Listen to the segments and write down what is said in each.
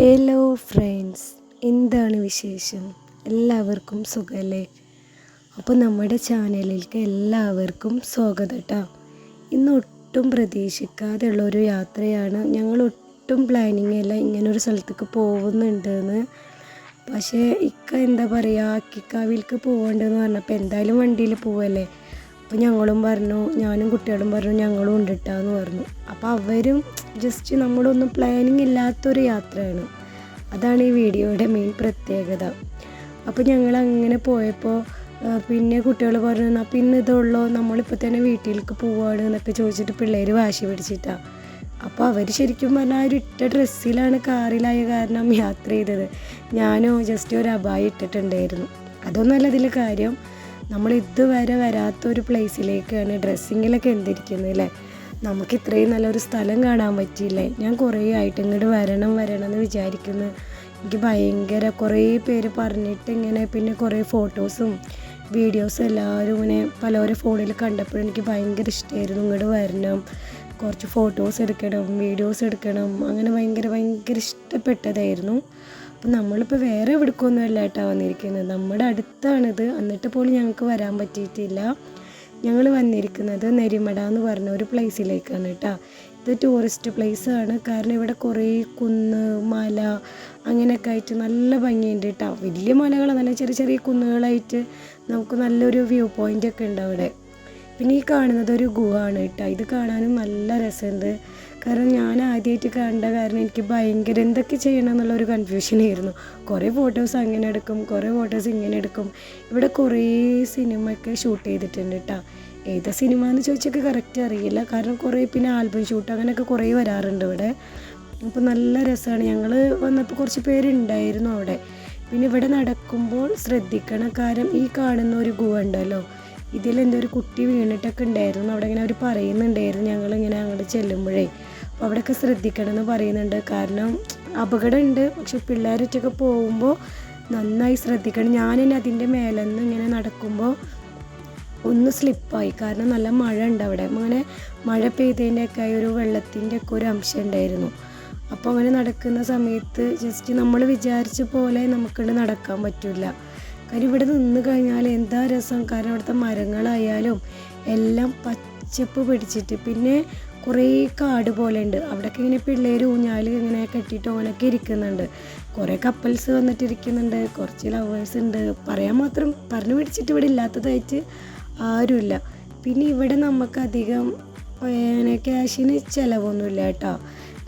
Hello friends എന്താണ് വിശേഷം? എല്ലാവർക്കും സുഖമല്ലേ അപ്പോൾ നമ്മുടെ ചാനലിലേക്ക് എല്ലാവർക്കും സ്വാഗതം കേട്ടോ ഇന്ന് ഒട്ടും പ്രതീക്ഷിക്കാതെയുള്ള ഒരു യാത്രയാണ്. ഞങ്ങൾ ഒട്ടും പ്ലാനിങ് അല്ല ഇങ്ങനൊരു സ്ഥലത്തേക്ക് പോകുന്നുണ്ടെന്ന്. പക്ഷേ ഇക്ക എന്താ പറയുക അക്കിക്കാവിലേക്ക് പോകണ്ടെന്ന് പറഞ്ഞപ്പോൾ എന്തായാലും വണ്ടിയിൽ പോവല്ലേ? അപ്പോൾ ഞങ്ങളും പറഞ്ഞു ഞാനും കുട്ടികളും പറഞ്ഞു ഞങ്ങളും ഉണ്ടിട്ടാന്ന് പറഞ്ഞു. അപ്പോൾ അവരും ജസ്റ്റ് നമ്മളൊന്നും പ്ലാനിങ് ഇല്ലാത്തൊരു യാത്രയാണ്. അതാണ് ഈ വീഡിയോയുടെ മെയിൻ പ്രത്യേകത. അപ്പോൾ ഞങ്ങൾ അങ്ങനെ പോയപ്പോൾ പിന്നെ കുട്ടികൾ പറഞ്ഞു എന്നാൽ പിന്നെ ഇതുള്ളൂ നമ്മളിപ്പോൾ തന്നെ വീട്ടിലേക്ക് പോവാണ് എന്നൊക്കെ ചോദിച്ചിട്ട് പിള്ളേർ വാശി പിടിച്ചിട്ടാണ് അപ്പോൾ അവർ ശരിക്കും പറഞ്ഞാൽ ഒരു ഇട്ട ഡ്രസ്സിലാണ് കാറിലായ കാരണം യാത്ര ചെയ്തത്. ഞാനോ ജസ്റ്റ് ഒരു അബായി ഇട്ടിട്ടുണ്ടായിരുന്നു. അതൊന്നുമല്ല ഇതിൽ കാര്യം. നമ്മൾ ഇതുവരെ വരാത്ത ഒരു പ്ലേസിലേക്കാണ് ഡ്രസ്സിങ്ങിലൊക്കെ എന്തിരിക്കുന്നത് അല്ലേ നമുക്ക് ഇത്രയും നല്ലൊരു സ്ഥലം കാണാൻ പറ്റിയില്ലേ? ഞാൻ കുറേ ആയിട്ട് ഇങ്ങോട്ട് വരണം വരണം എന്ന് വിചാരിക്കുന്നു. എനിക്ക് ഭയങ്കര കുറേ പേര് പറഞ്ഞിട്ട് ഇങ്ങനെ പിന്നെ കുറേ ഫോട്ടോസും വീഡിയോസും എല്ലാവരും ഇങ്ങനെ പലവരെ ഫോണിൽ കണ്ടപ്പോഴും എനിക്ക് ഭയങ്കര ഇഷ്ടമായിരുന്നു ഇങ്ങോട്ട് വരണം. കുറച്ച് ഫോട്ടോസ് എടുക്കണം വീഡിയോസ് എടുക്കണം. അങ്ങനെ ഭയങ്കര ഭയങ്കര ഇഷ്ടപ്പെട്ടതായിരുന്നു. അപ്പം നമ്മളിപ്പോൾ വേറെ എവിടേക്കൊന്നും അല്ല കേട്ടോ വന്നിരിക്കുന്നത്. നമ്മുടെ അടുത്താണിത്. എന്നിട്ട് പോലും ഞങ്ങൾക്ക് വരാൻ പറ്റിയിട്ടില്ല. ഞങ്ങൾ വന്നിരിക്കുന്നത് നെരിമട എന്ന് പറഞ്ഞ ഒരു പ്ലേസിലേക്കാണ് കേട്ടോ. ഇത് ടൂറിസ്റ്റ് പ്ലേസ് ആണ്. കാരണം ഇവിടെ കുറേ കുന്ന് മല അങ്ങനെയൊക്കെ ആയിട്ട് നല്ല ഭംഗിയുണ്ട് കേട്ടോ. വലിയ മലകളാണ് ചെറിയ ചെറിയ കുന്നുകളായിട്ട് നമുക്ക് നല്ലൊരു വ്യൂ പോയിന്റ് ഒക്കെ ഉണ്ട് അവിടെ. പിന്നെ ഈ കാണുന്നത് ഒരു ഗുഹ ആണ് കേട്ടോ. ഇത് കാണാനും നല്ല രസമുണ്ട്. കാരണം ഞാൻ ആദ്യമായിട്ട് കണ്ട കാരണം എനിക്ക് ഭയങ്കര എന്തൊക്കെ ചെയ്യണം എന്നുള്ള ഒരു കൺഫ്യൂഷൻ ആയിരുന്നു. കുറേ ഫോട്ടോസ് അങ്ങനെ എടുക്കും കുറേ ഫോട്ടോസ് ഇങ്ങനെ എടുക്കും. ഇവിടെ കുറേ സിനിമ ഒക്കെ ഷൂട്ട് ചെയ്തിട്ടുണ്ട് കേട്ടോ ഏതാ സിനിമ എന്ന് ചോദിച്ചൊക്കെ കറക്റ്റ് അറിയില്ല. കാരണം കുറേ പിന്നെ ആൽബം ഷൂട്ട് അങ്ങനെയൊക്കെ കുറേ വരാറുണ്ട് ഇവിടെ. അപ്പോൾ നല്ല രസമാണ് ഞങ്ങൾ വന്നപ്പോൾ കുറച്ച് പേരുണ്ടായിരുന്നു അവിടെ. പിന്നെ ഇവിടെ നടക്കുമ്പോൾ ശ്രദ്ധിക്കണം. കാരണം ഈ കാണുന്ന ഒരു ഗുഹ ഉണ്ടല്ലോ. ഇതിലെന്തോ ഒരു കുട്ടി വീണിട്ടൊക്കെ ഉണ്ടായിരുന്നു. അവിടെ ഇങ്ങനെ അവർ പറയുന്നുണ്ടായിരുന്നു. ഞങ്ങളിങ്ങനെ അങ്ങോട്ട് ചെല്ലുമ്പോഴേ. അപ്പോൾ അവിടെയൊക്കെ ശ്രദ്ധിക്കണം എന്ന് പറയുന്നുണ്ട്. കാരണം അപകടമുണ്ട്. പക്ഷെ പിള്ളേരൊറ്റൊക്കെ പോകുമ്പോൾ നന്നായി ശ്രദ്ധിക്കണം. ഞാൻ തന്നെ അതിന്റെ മേലെന്ന് ഇങ്ങനെ നടക്കുമ്പോൾ ഒന്ന് സ്ലിപ്പായി. കാരണം നല്ല മഴ ഉണ്ട് അവിടെ അങ്ങനെ മഴ പെയ്തതിന്റെയൊക്കെ ഒരു വെള്ളത്തിന്റെ ഒക്കെ ഒരു അംശം ഉണ്ടായിരുന്നു. അപ്പോൾ അങ്ങനെ നടക്കുന്ന സമയത്ത് ജസ്റ്റ് നമ്മൾ വിചാരിച്ച പോലെ നമുക്കിവിടെ നടക്കാൻ പറ്റില്ല. കാര്യം ഇവിടെ നിന്ന് കഴിഞ്ഞാൽ എന്താ രസം? കാരണം അവിടുത്തെ മരങ്ങളായാലും എല്ലാം പച്ചപ്പ് പിടിച്ചിട്ട് പിന്നെ കുറേ കാട് പോലെ ഉണ്ട്. അവിടെയൊക്കെ ഇങ്ങനെ പിള്ളേർ ഊഞ്ഞാൽ ഇങ്ങനെ കെട്ടിയിട്ട് ഓനൊക്കെ ഇരിക്കുന്നുണ്ട്. കുറേ കപ്പിൾസ് വന്നിട്ട് ഇരിക്കുന്നുണ്ട് കുറച്ച് ലവേഴ്സ് ഉണ്ട്. പറയാൻ മാത്രം പറഞ്ഞു പിടിച്ചിട്ട് ഇവിടെ ഇല്ലാത്തതായിട്ട് ആരുമില്ല. പിന്നെ ഇവിടെ നമുക്ക് അധികം പിന്നെ ക്യാഷിന് ചിലവൊന്നുമില്ല കേട്ടോ.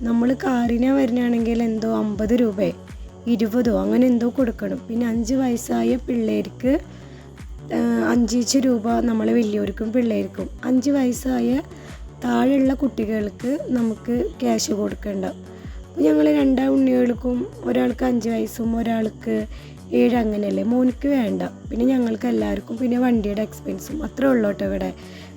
നമ്മൾ കാറിനെ വരുന്നതാണെങ്കിൽ എന്തോ അമ്പത് രൂപയെ ഇരുപതോ അങ്ങനെ എന്തോ കൊടുക്കണം. പിന്നെ അഞ്ച് വയസ്സായ പിള്ളേർക്ക് അഞ്ചീച്ച് രൂപ നമ്മൾ വലിയവർക്കും പിള്ളേർക്കും. അഞ്ച് വയസ്സായ താഴെയുള്ള കുട്ടികൾക്ക് നമുക്ക് ക്യാഷ് കൊടുക്കേണ്ട. അപ്പോൾ ഞങ്ങൾ രണ്ടാ ഉണ്ണികൾക്കും ഒരാൾക്ക് അഞ്ച് വയസ്സും ഒരാൾക്ക് ഏഴ് അങ്ങനെയല്ലേ? മോനിക്ക് വേണ്ട. പിന്നെ ഞങ്ങൾക്ക് എല്ലാവർക്കും പിന്നെ വണ്ടിയുടെ എക്സ്പെൻസും അത്രേ ഉള്ളൂ കേട്ടോ ഇവിടെ.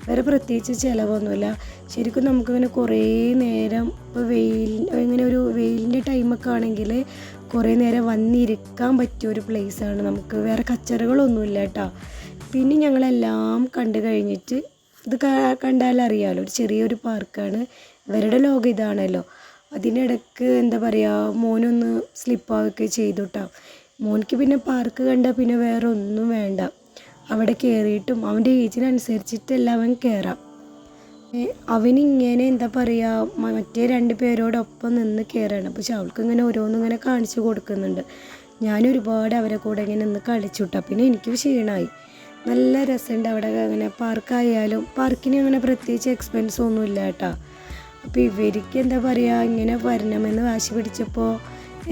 വേറെ പ്രത്യേകിച്ച് ചിലവൊന്നുമില്ല. ശരിക്കും നമുക്കിങ്ങനെ കുറേ നേരം ഇപ്പോൾ വെയിൽ ഇങ്ങനെ ഒരു വെയിലിന്റെ ടൈമൊക്കെ ആണെങ്കിൽ കുറേ നേരം വന്നിരിക്കാൻ പറ്റിയ ഒരു പ്ലേസാണ് നമുക്ക് വേറെ കച്ചറകളൊന്നുമില്ല കേട്ടോ. പിന്നെ ഞങ്ങളെല്ലാം കണ്ടു കഴിഞ്ഞിട്ട് ഇത് കണ്ടാലറിയാലോ ഒരു ചെറിയൊരു പാർക്കാണ് ഇവരുടെ ലോകം ഇതാണല്ലോ. അതിനിടക്ക് എന്താ പറയുക മോനൊന്ന് സ്ലിപ്പാവുകയൊക്കെ ചെയ്തു കേട്ടോ മോനിക്ക് പിന്നെ പാർക്ക് കണ്ടാൽ പിന്നെ വേറെ ഒന്നും വേണ്ട. അവിടെ കയറിയിട്ടും അവന്റെ ഏജിനനുസരിച്ചിട്ടെല്ലാം അവൻ കയറാം അവനിങ്ങനെ എന്താ പറയുക മറ്റേ രണ്ട് പേരോടൊപ്പം നിന്ന് കയറാണ് പക്ഷെ അവൾക്ക് ഇങ്ങനെ ഓരോന്നും ഇങ്ങനെ കാണിച്ചു കൊടുക്കുന്നുണ്ട്. ഞാൻ ഒരുപാട് അവരെ കൂടെ ഇങ്ങനെ നിന്ന് കളിച്ചുട്ടാ. പിന്നെ എനിക്ക് ക്ഷീണമായി നല്ല രസമുണ്ട് അവിടെ അങ്ങനെ പാർക്കായാലും. പാർക്കിന് അങ്ങനെ പ്രത്യേകിച്ച് എക്സ്പെൻസ് ഒന്നും ഇല്ല കേട്ടോ. അപ്പോൾ ഇവർക്ക് എന്താ പറയുക ഇങ്ങനെ വരണമെന്ന് വാശി പിടിച്ചപ്പോൾ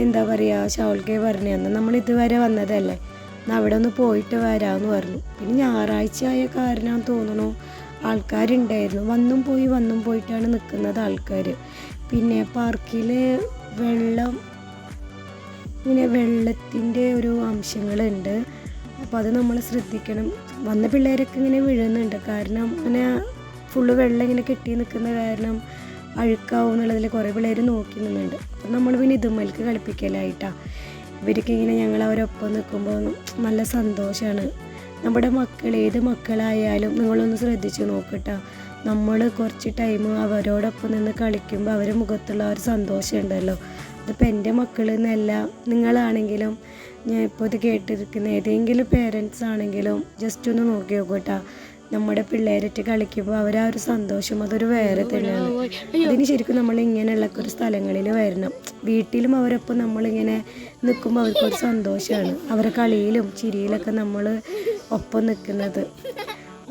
എന്താ പറയുക ഷൗൾക്കെ പറഞ്ഞു നമ്മൾ ഇതുവരെ വന്നതല്ലേ? എന്നാൽ അവിടെ ഒന്ന് പോയിട്ട് വരാമെന്ന് പറഞ്ഞു. പിന്നെ ഞായറാഴ്ച ആയ കാരണം തോന്നുന്നു ആൾക്കാരുണ്ടായിരുന്നു. വന്നും പോയി വന്നും പോയിട്ടാണ് നിൽക്കുന്നത് ആൾക്കാർ പിന്നെ പാർക്കിൽ വെള്ളം ഇങ്ങനെ വെള്ളത്തിന്റെ ഒരു അംശങ്ങളുണ്ട്. അപ്പോൾ അത് നമ്മൾ ശ്രദ്ധിക്കണം. വന്ന പിള്ളേരൊക്കെ ഇങ്ങനെ വീഴുന്നുണ്ട്. കാരണം അങ്ങനെ ഫുള്ള് വെള്ളം ഇങ്ങനെ കെട്ടി നിൽക്കുന്ന കാരണം അഴുക്കാവും എന്നുള്ളതിൽ കുറേ പിള്ളേർ നോക്കി നിന്നുണ്ട് അപ്പം നമ്മൾ പിന്നെ ഇതുമ്മൽക്ക് കളിപ്പിക്കലായിട്ടാണ് ഇവർക്ക് ഇങ്ങനെ ഞങ്ങൾ അവരൊപ്പം നിൽക്കുമ്പോൾ നല്ല സന്തോഷമാണ് നമ്മുടെ മക്കൾ ഏത് മക്കളായാലും നിങ്ങളൊന്ന് ശ്രദ്ധിച്ച് നോക്കട്ടോ. നമ്മൾ കുറച്ച് ടൈം അവരോടൊപ്പം നിന്ന് കളിക്കുമ്പോൾ അവരുടെ മുഖത്തുള്ള ഒരു സന്തോഷം ഉണ്ടല്ലോ. ഇതിപ്പോൾ എന്റെ മക്കൾ എന്നല്ല നിങ്ങളാണെങ്കിലും ഞാൻ ഇപ്പോൾ ഇത് കേട്ടിരിക്കുന്ന ഏതെങ്കിലും പേരൻസ് ആണെങ്കിലും ജസ്റ്റ് ഒന്ന് നോക്കി നോക്കൂട്ടാ. നമ്മുടെ പിള്ളേരായിട്ട് കളിക്കുമ്പോൾ അവർ ആ ഒരു സന്തോഷം അതൊരു വേറെ തന്നെയാണ്. അതിന് ശരിക്കും നമ്മൾ ഇങ്ങനെയുള്ള ഒരു സ്ഥലങ്ങളിൽ വരണം. വീട്ടിലും അവരൊപ്പം നമ്മളിങ്ങനെ നിൽക്കുമ്പോൾ അവർക്കൊരു സന്തോഷമാണ് അവരെ കളിയിലും ചിരിയിലൊക്കെ നമ്മൾ ഒപ്പം നിൽക്കുന്നത്.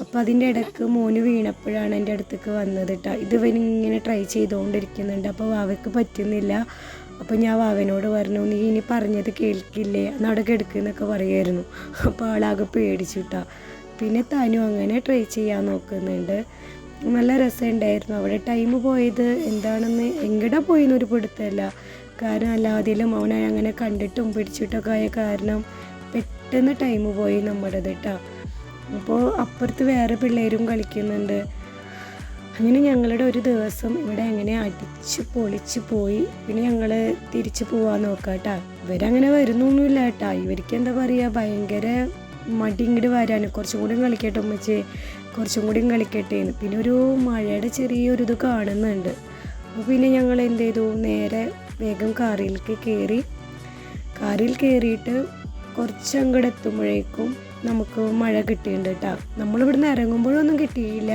അപ്പോൾ അതിന്റെ ഇടയ്ക്ക് മോന് വീണപ്പോഴാണ് എന്റെ അടുത്തേക്ക് വന്നത് കേട്ടോ ഇത് ഇങ്ങനെ ട്രൈ ചെയ്തുകൊണ്ടിരിക്കുന്നുണ്ട് അപ്പോൾ വാവയ്ക്ക് പറ്റുന്നില്ല. അപ്പോൾ ഞാൻ വാവനോട് പറഞ്ഞു നീ ഇനി പറഞ്ഞത് കേൾക്കില്ലേ? അവിടെ കിടക്കുന്നൊക്കെ പറയുമായിരുന്നു അപ്പോൾ ആളാകെ പേടിച്ചു കേട്ടോ പിന്നെ താനും അങ്ങനെ ട്രൈ ചെയ്യാൻ നോക്കുന്നുണ്ട്. നല്ല രസമുണ്ടായിരുന്നു. അവിടെ ടൈം പോയത് എന്താണെന്ന് എങ്ങടെ പോയെന്നൊരു പിടുത്തമല്ല. കാരണം അല്ലാതിലും അവനെ അങ്ങനെ കണ്ടിട്ടും പിടിച്ചിട്ടൊക്കെ ആയ കാരണം പെട്ടെന്ന് ടൈം പോയി നമ്മുടേത് കേട്ടോ അപ്പോൾ അപ്പുറത്ത് വേറെ പിള്ളേരും കളിക്കുന്നുണ്ട്. അങ്ങനെ ഞങ്ങളുടെ ഒരു ദിവസം ഇവിടെ അങ്ങനെ അടിച്ച് പൊളിച്ച് പോയി. പിന്നെ ഞങ്ങൾ തിരിച്ചു പോവാൻ നോക്കാം കേട്ടോ ഇവരങ്ങനെ വരുന്നൊന്നുമില്ല കേട്ടോ ഇവർക്ക് എന്താ പറയുക ഭയങ്കര മടി ഇങ്ങോട്ട് വരാൻ കുറച്ചും കൂടി കളിക്കട്ടെ ഉമ്മച്ചേ. കുറച്ചും കൂടി കളിക്കട്ടെ എന്ന്. പിന്നെ ഒരു മഴയുടെ ചെറിയൊരു ഇത് കാണുന്നുണ്ട്. അപ്പോൾ പിന്നെ ഞങ്ങൾ എന്ത് ചെയ്തു നേരെ വേഗം കാറിലേക്ക് കയറി കാറിൽ കയറിയിട്ട് കുറച്ച് എത്തുമ്പോഴേക്കും നമുക്ക് മഴ കിട്ടിയിട്ടുണ്ട് കേട്ടോ നമ്മളിവിടുന്ന് ഇറങ്ങുമ്പോഴൊന്നും കിട്ടിയില്ല.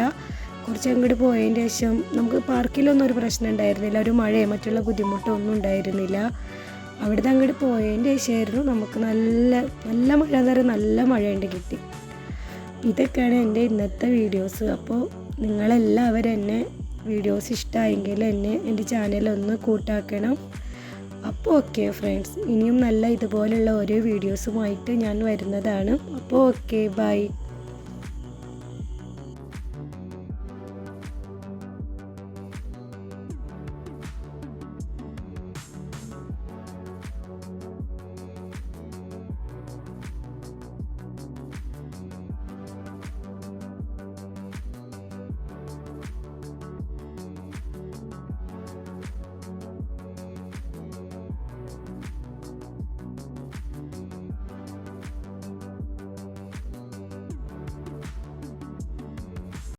കുറച്ച് അങ്ങോട്ട് പോയതിന്റെ ശേഷം നമുക്ക് പാർക്കിലൊന്നും ഒരു പ്രശ്നം ഉണ്ടായിരുന്നില്ല. ഒരു മഴയോ മറ്റുള്ള ബുദ്ധിമുട്ടോ ഒന്നും ഉണ്ടായിരുന്നില്ല. അവിടുന്ന് അങ്ങോട്ട് പോയതിന്റെ ശേഷമായിരുന്നു നമുക്ക് നല്ല നല്ല മഴ എന്ന് പറയുന്നത് നല്ല മഴയുണ്ട് കിട്ടി. ഇതൊക്കെയാണ് എന്റെ ഇന്നത്തെ വീഡിയോസ്. അപ്പോൾ നിങ്ങളെല്ലാവരും എന്നെ വീഡിയോസ് ഇഷ്ടമായെങ്കിൽ എന്നെ എന്റെ ചാനലൊന്ന് കൂട്ടാക്കണം. അപ്പോൾ ഓക്കെ ഫ്രണ്ട്സ് ഇനിയും നല്ല ഇതുപോലുള്ള ഓരോ വീഡിയോസുമായിട്ട് ഞാൻ വരുന്നതാണ്. അപ്പോൾ ഓക്കെ ബൈ.